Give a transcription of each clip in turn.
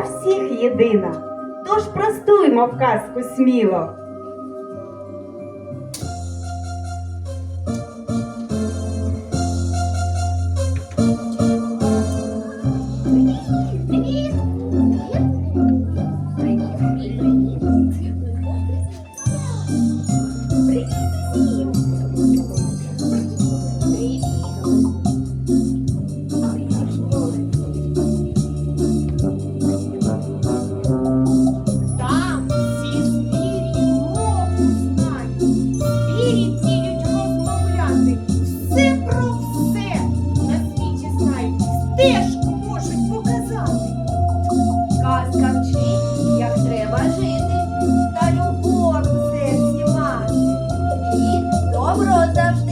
всіх єдина. Тож простуймо в казку сміло. Завжди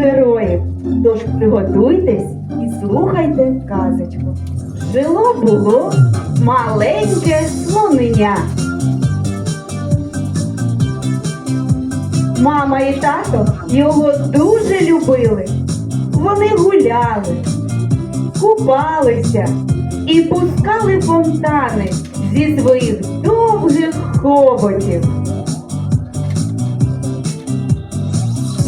героїв. Тож приготуйтесь і слухайте казочку. Жило було маленьке слоненя. Мама і тато його дуже любили. Вони гуляли, купалися і пускали фонтани зі своїх довгих хоботів.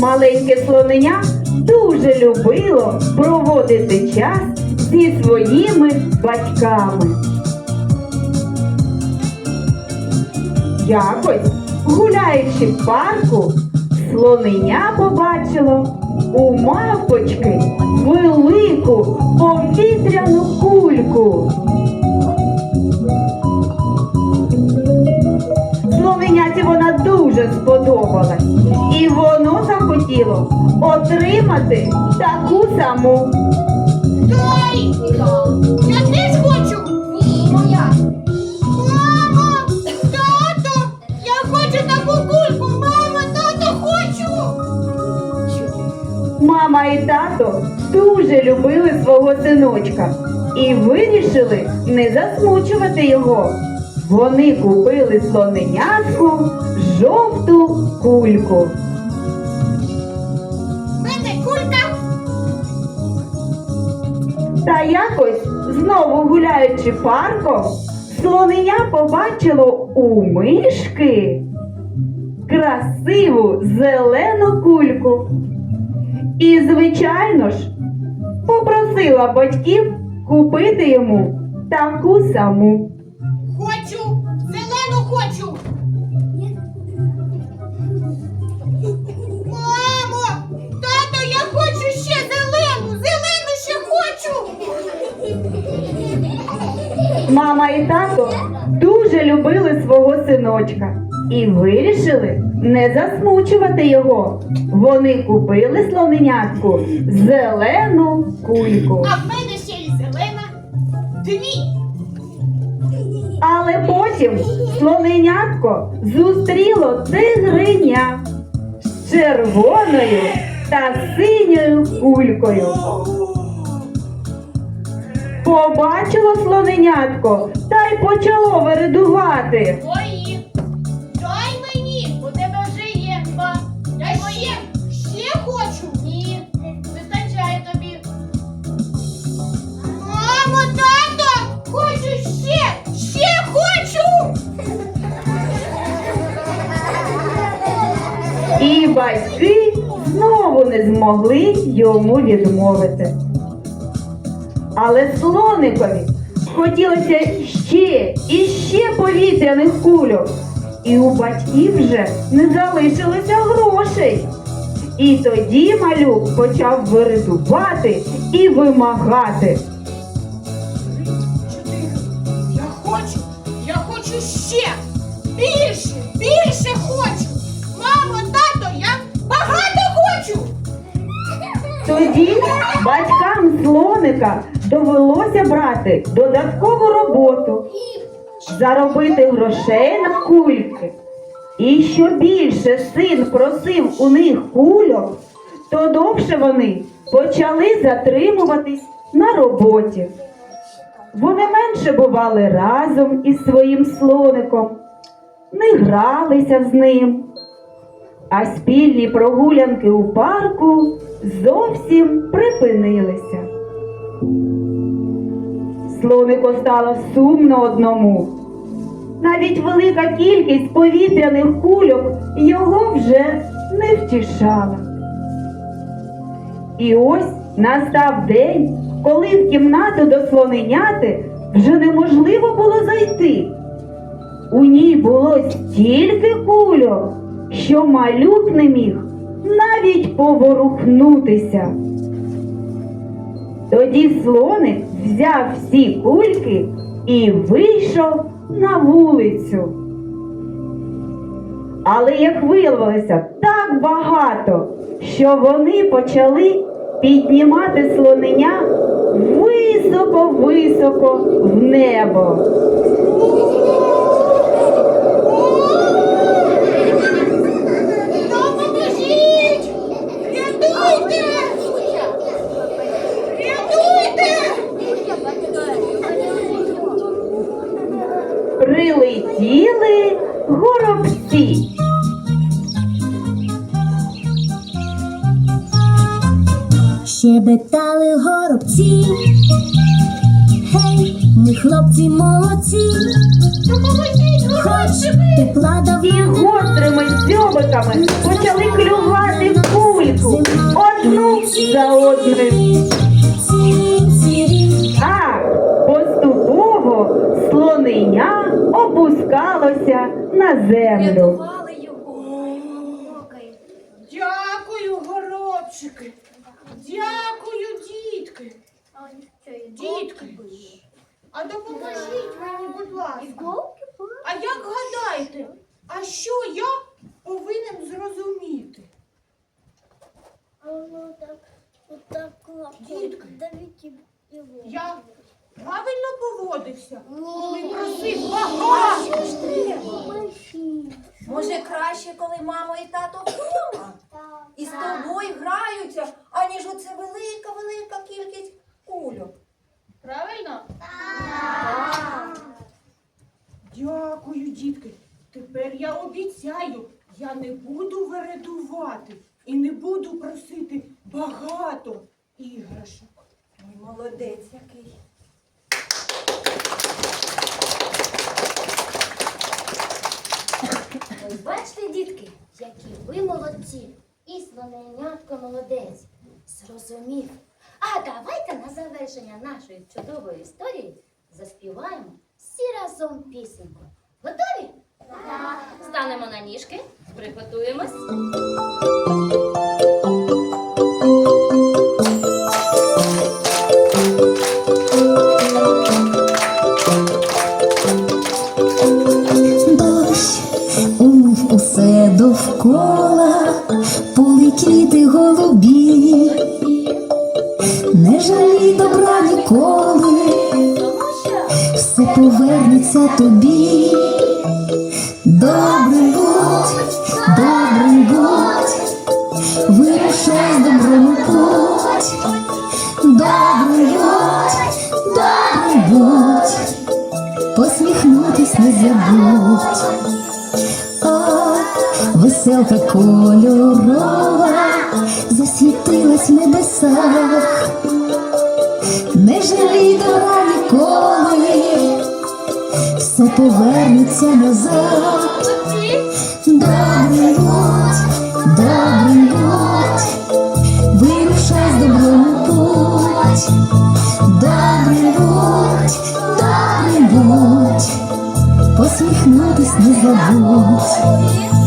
Маленьке слоненя дуже любило проводити час зі своїми батьками. Якось, гуляючи в парку, слоненя побачило у мавпочки велику повітряну кульку. Слоненяті вона дуже сподобалась, і воно захотіло отримати таку саму. Дай! Я теж хочу! Ні, моя! Мамо! Тато! Я хочу таку кульку! Мама, тато, хочу! Мама і тато дуже любили свого синочка і вирішили не засмучувати його. Вони купили слоненятку жовту кульку. Та якось, знову гуляючи парком, слоненя побачило у мишки красиву зелену кульку. І, звичайно ж, попросила батьків купити йому таку саму. Мама і тато дуже любили свого синочка і вирішили не засмучувати його. Вони купили слоненятку зелену кульку. А в мене ще й зелена. Дві! Але потім слоненятко зустріло тигриня з червоною та синьою кулькою. Побачило слоненятко та й почало вередувати. Мої, дай мені, у тебе вже є два. Дай моє, ще хочу. Ні, вистачає тобі. Мамо, тато, хочу ще, ще хочу. І батьки знову не змогли йому відмовити. Але слоникові хотілося ще і ще повітряних кульок, і у батьків вже не залишилося грошей. І тоді малюк почав виридувати і вимагати. Я хочу, я хочу ще. Більше, більше хочу. Мамо, тато, я багато хочу. Тоді батькам слоника довелося брати додаткову роботу, заробити грошей на кульки. І що більше син просив у них кульок, то довше вони почали затримуватись на роботі. Вони менше бували разом із своїм слоником, не гралися з ним, а спільні прогулянки у парку зовсім припинилися. Слонику стало сумно одному. Навіть велика кількість повітряних кульок його вже не втішала. І ось настав день, коли в кімнату до слоненяти вже неможливо було зайти. У ній було стільки кульок, що малюк не міг навіть поворухнутися. Тоді слоник взяв всі кульки і вийшов на вулицю. Але як виявилося так багато, що вони почали піднімати слоненя високо-високо в небо. Щебетали горобці. Гей, ми хлопці молодці. Хоч тепла І давно гострими дзьобиками почали клювати в кульку одну за одним. Так, поступово слоненя опускалося на землю. Рятували його. Дякую, горобчики. Дякую, дітки. Дітки. А допоможіть мені, будь ласка. А як гадаєте, а що я повинен зрозуміти? Дітки. Я правильно поводився, коли просив багато. Може краще, коли мама і тато вдома і з тобою граються, аніж оце велика, велика кількість кульок. Правильно? Дякую, дітки. Тепер я обіцяю, я не буду вередувати і не буду просити багато іграшок. Ой, молодець який. Ось бачите, дітки, які ви молодці. І слоненятко молодець. Зрозумів. А давайте на завершення нашої чудової історії заспіваємо всі разом пісеньку. Готові? Так. Станемо на ніжки, приготуємось. Тобі. Добрий будь, добрий будь, вирушай з путь. Добрий будь, добрий будь, посміхнутись не забудь. О, веселка кольорова засвітилась в небесах. Не жалій добра повернеться назад. Добрий будь, добрий будь, вирушай з добром у путь. Добрий будь, добрий будь, посміхнутись не забудь.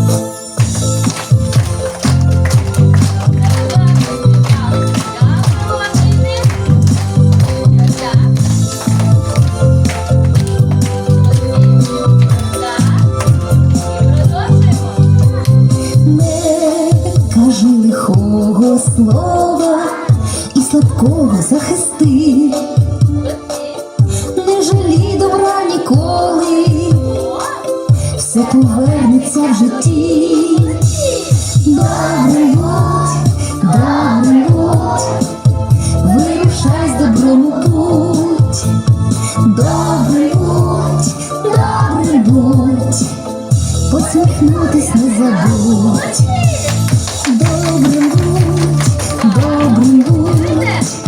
Все повернеться в житті. Добрий будь, добрий будь, вирушай з добром у путь. Добрий будь, добрий будь, посміхнутись не забудь. Добрий будь, добрий будь,